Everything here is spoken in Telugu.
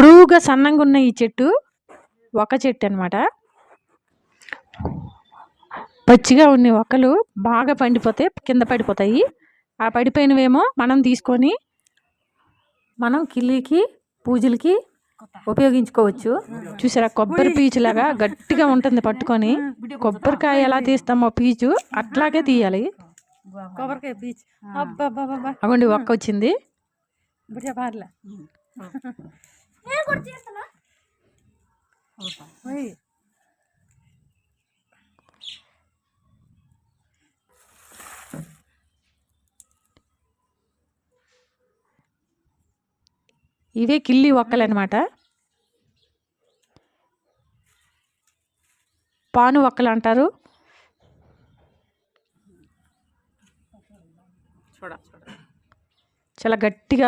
పొడుగ్గా సన్నంగా ఉన్న ఈ చెట్టు ఒక చెట్టు అనమాట పచ్చిగా ఉన్న ఒక్కలు బాగా పండిపోతే కింద పడిపోతాయి. ఆ పడిపోయినవేమో మనం తీసుకొని మనం కిల్లికి పూజలకి ఉపయోగించుకోవచ్చు. చూసారా? కొబ్బరి పీచులాగా గట్టిగా ఉంటుంది పట్టుకొని. కొబ్బరికాయ ఎలా తీస్తామో పీచు అట్లాగే తీయాలి. కొబ్బరికాయ బాబా అగోండి ఒక్క వచ్చింది. ఇవే కిల్లి ఒక్కలు అనమాట పాను ఒక్కలు అంటారు. చాలా గట్టిగా